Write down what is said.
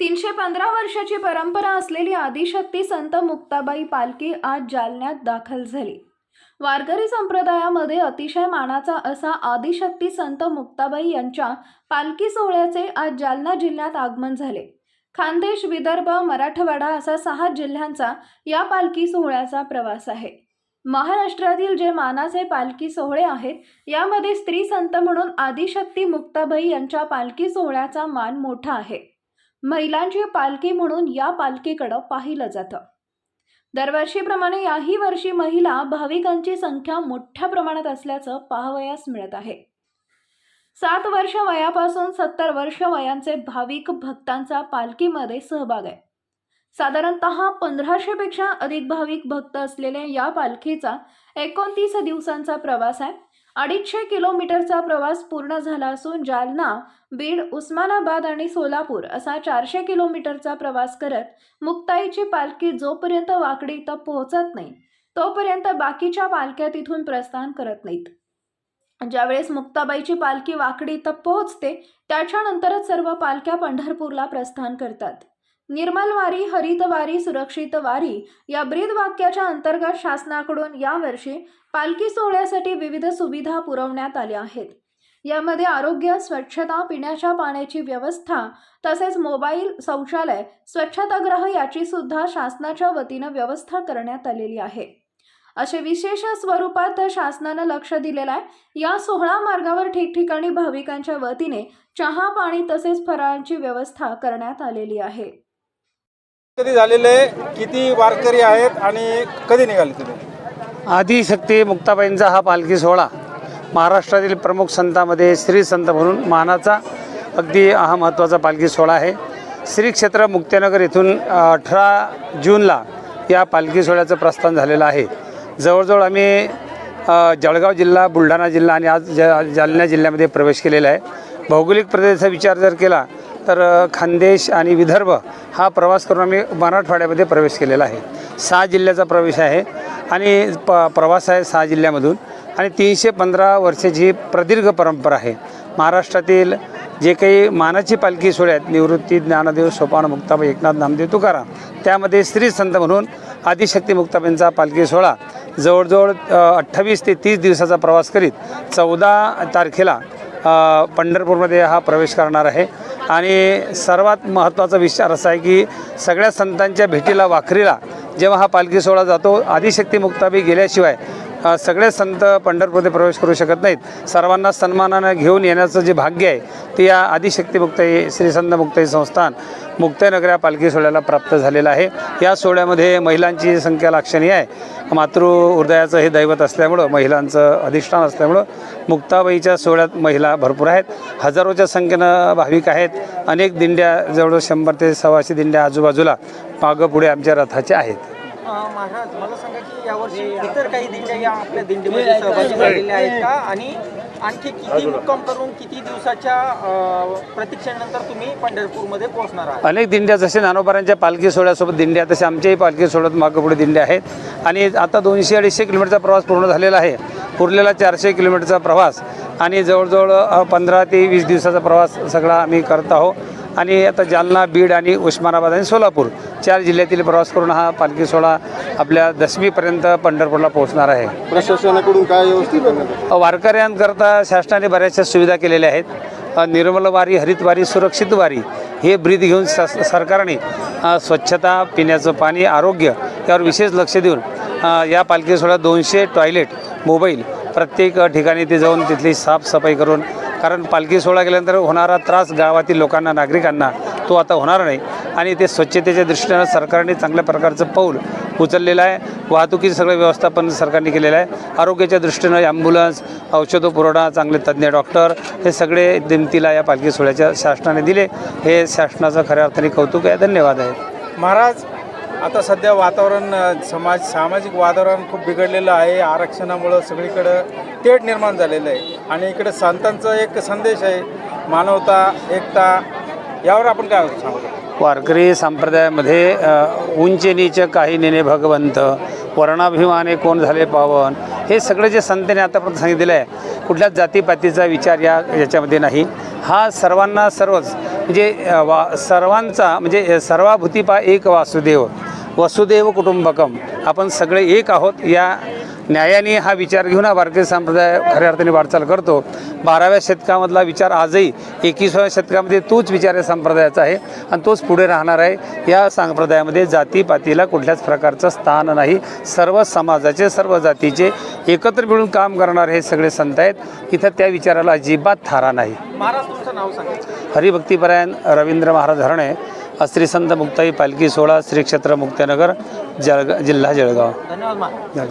तीनशे पंधरा वर्षाची परंपरा असलेली आदिशक्ती संत मुक्ताबाई पालखी आज जालन्यात दाखल झाली. वारकरी संप्रदायामध्ये अतिशय मानाचा असा आदिशक्ती संत मुक्ताबाई यांच्या पालखी सोहळ्याचे आज जालना जिल्ह्यात आगमन झाले. खानदेश विदर्भ मराठवाडा असा सहा जिल्ह्यांचा या पालखी सोहळ्याचा प्रवास आहे. महाराष्ट्रातील जे मानाचे पालखी सोहळे आहेत यामध्ये स्त्री संत म्हणून आदिशक्ती मुक्ताबाई यांच्या पालखी सोहळ्याचा मान मोठा आहे. महिलांची पालखी म्हणून या पालखीकडं पाहिलं जातं. दरवर्षीप्रमाणे याही वर्षी महिला भाविकांची संख्या मोठ्या प्रमाणात असल्याचं पाहावयास मिळत आहे. सात वर्ष वयापासून सत्तर वर्ष वयांचे भाविक भक्तांचा पालखीमध्ये सहभाग आहे. साधारणत पंधराशेपेक्षा अधिक भाविक भक्त असलेल्या या पालखीचा एकोणतीस दिवसांचा प्रवास आहे. अडीचशे किलोमीटरचा प्रवास पूर्ण झाला असून जालना बीड उस्मानाबाद आणि सोलापूर असा चारशे किलोमीटरचा प्रवास करत मुक्ताईची पालखी जोपर्यंत वाकडी इथं पोहोचत नाही तोपर्यंत बाकीच्या पालख्या तिथून प्रस्थान करत नाहीत. ज्यावेळेस मुक्ताबाईची पालखी वाकडी इथं पोहोचते त्याच्यानंतरच सर्व पालख्या पंढरपूरला प्रस्थान करतात. निर्मल वारी हरित वारी सुरक्षित वारी या ब्रीद वाक्याच्या अंतर्गत शासनाकडून यावर्षी पालखी सोहळ्यासाठी विविध सुविधा पुरवण्यात आल्या आहेत. यामध्ये आरोग्य स्वच्छता पिण्याच्या पाण्याची व्यवस्था तसेच मोबाईल शौचालय स्वच्छतागृह याची सुद्धा शासनाच्या वतीनं व्यवस्था करण्यात आलेली आहे. असे विशेष स्वरूपात शासनानं लक्ष दिलेलं आहे. या सोहळा मार्गावर ठिकठिकाणी भाविकांच्या वतीने चहा पाणी तसेच फराळांची व्यवस्था करण्यात आलेली आहे. कधी झालेले किती वारकरी आहेत आणि कधी निघाले तुम्ही? आदिशक्ती मुक्ताबाईंचा हा पालखी सोहळा महाराष्ट्रातील प्रमुख संतामध्ये श्री संत म्हणून मानाचा अगदी हा महत्त्वाचा पालखी सोहळा आहे. श्री क्षेत्र मुक्तानगर येथून अठरा जूनला या पालखी सोहळ्याचं प्रस्थान झालेलं आहे. जवळजवळ आम्ही जळगाव जिल्हा बुलढाणा जिल्हा आणि आज जा जालना जिल्ह्यामध्ये प्रवेश केलेला आहे. भौगोलिक प्रदेशाचा विचार जर केला तर खानदेश आणि विदर्भ हा प्रवास करून आम्ही मराठवाड्यामध्ये प्रवेश केलेला आहे. सहा जिल्ह्याचा प्रवेश आहे आणि प प्रवास आहे सहा जिल्ह्यामधून आणि तीनशे पंधरा वर्षाची प्रदीर्घ परंपरा आहे. महाराष्ट्रातील जे काही मानाची पालखी सोहळे आहेत निवृत्ती ज्ञानदेव सोपान मुक्ताबाई एकनाथ नामदेव तुकाराम त्यामध्ये श्री संत म्हणून आदिशक्ती मुक्ताबाईंचा पालखी सोहळा जवळजवळ अठ्ठावीस ते तीस दिवसाचा प्रवास करीत चौदा तारखेला पंढरपूरमध्ये हा प्रवेश करणार आहे. आणि सर्वात महत्त्वाचा विचार असा आहे की सगळ्या संतांच्या भेटीला वाखरीला जेव्हा हा पालखी सोहळा जातो आदिशक्ती मुक्ताबाई गेल्याशिवाय सगळे संत पंढरपूरमध्ये प्रवेश करू शकत नाहीत. सर्वांना सन्मानानं घेऊन येण्याचं जे भाग्य आहे ते या आदिशक्ती मुक्ताई श्री संत मुक्ताई संस्थान मुक्ताईनगर या पालखी सोहळ्याला प्राप्त झालेलं आहे. या सोहळ्यामध्ये महिलांची संख्या लाक्षणीय आहे. मातृ हृदयाचं हे दैवत असल्यामुळं महिलांचं अधिष्ठान असल्यामुळं मुक्ताबाईच्या सोहळ्यात महिला भरपूर आहेत. हजारोच्या संख्येनं भाविक आहेत. अनेक दिंड्या जवळ शंभर ते सव्वाशे दिंड्या आजूबाजूला मागं पुढे आमच्या रथाचे आहेत. महाराज मला सांगा यावर्षी इतर काही दिंड्या या आपल्या दिंडीमध्ये सहभागी झालेल्या आहेत का? आणि आणखी किती मुक्काम करून किती दिवसाच्या प्रतीक्षेनंतर तुम्ही पंढरपूरमध्ये पोहोचणार आहात? अनेक दिंड्या जसे नानोबारांच्या पालखी सोहळ्यासोबत दिंड्या तसे आमच्याही पालखी सोहळ्यात मागं पुढे दिंड्या आहेत. आणि आता दोनशे अडीचशे किलोमीटरचा प्रवास पूर्ण झालेला आहे. उरलेला चारशे किलोमीटरचा प्रवास आणि जवळजवळ पंधरा ते वीस दिवसाचा प्रवास सगळा आम्ही करत आहोत. आणि आता जालना बीड आणि उस्मानाबाद आणि सोलापूर चार जिल्ह्यातील प्रवास करून हा पालखी सोहळा आपल्या दशमीपर्यंत पंढरपूरला पोहोचणार आहे. प्रशासनाकडून काय व्यवस्थित वारकऱ्यांकरता शासनाने बऱ्याचशा सुविधा केलेल्या आहेत. अ, निर्मल वारी हरित वारी सुरक्षित वारी हे ब्रीद घेऊन स सरकारने स्वच्छता पिण्याचं पाणी आरोग्य यावर विशेष लक्ष देऊन या पालखी सोहळ्यात दोनशे टॉयलेट मोबाईल प्रत्येक ठिकाणी ते जाऊन तिथली साफसफाई करून कारण पालखी सोहळा गेल्यानंतर होणारा त्रास गावातील लोकांना नागरिकांना तो आता होणार नाही. आणि ते स्वच्छतेच्या दृष्टीनं सरकारने चांगल्या प्रकारचं पाऊल उचललेलं आहे. वाहतुकीचं सगळं व्यवस्थापन सरकारने केलेलं आहे. आरोग्याच्या दृष्टीनं ॲम्ब्युलन्स औषध पुरवठा चांगले तज्ज्ञ डॉक्टर हे सगळे दिमतीला या पालखी सोहळ्याच्या शासनाने दिले. हे शासनाचं खऱ्या अर्थाने कौतुक आहे. धन्यवाद आहे. महाराज आता सध्या वातावरण समाज सामाजिक वातावरण खूप बिघडलेलं आहे. आरक्षणामुळं सगळीकडं तेढ निर्माण झालेलं आहे. आणि इकडे संतांचा एक संदेश आहे. मानवता एकता यावर आपण काय सांगतो वारकरी संप्रदायामध्ये अ, उंच नीच काही नेणे भगवंत वर्णाभिमाने कोण झाले पावन हे सगळे जे संतने आतापर्यंत सांगितलेलं आहे कुठल्याच जातीपातीचा विचार या याच्यामध्ये नाही. हा सर्वांना सर्वच म्हणजे वा सर्वांचा म्हणजे सर्वाभूतीपा एक वासुदेव वसुदेव कुटुंबकम आपण सगळे एक आहोत या न्यायाने हा विचार घेऊन हा वारकरी संप्रदाय खऱ्या अर्थाने वाटचाल करतो. बाराव्या शतकामधला विचार आजही एकविसाव्या शतकामध्ये तोच विचार या संप्रदायाचा आहे आणि तोच पुढे राहणार आहे. या संप्रदायामध्ये जातीपातीला कुठल्याच प्रकारचं स्थान नाही. सर्व समाजाचे सर्व जातीचे एकत्र मिळून काम करणारे हे सगळे संत आहेत. इथं त्या विचाराला अजिबात थारा नाही. हरिभक्तीपरायण रवींद्र महाराज हरणे श्री संत मुक्ताई पालखी सोहळा श्री क्षेत्र मुक्तानगर जळगाव जिल्हा जळगाव. धन्यवाद.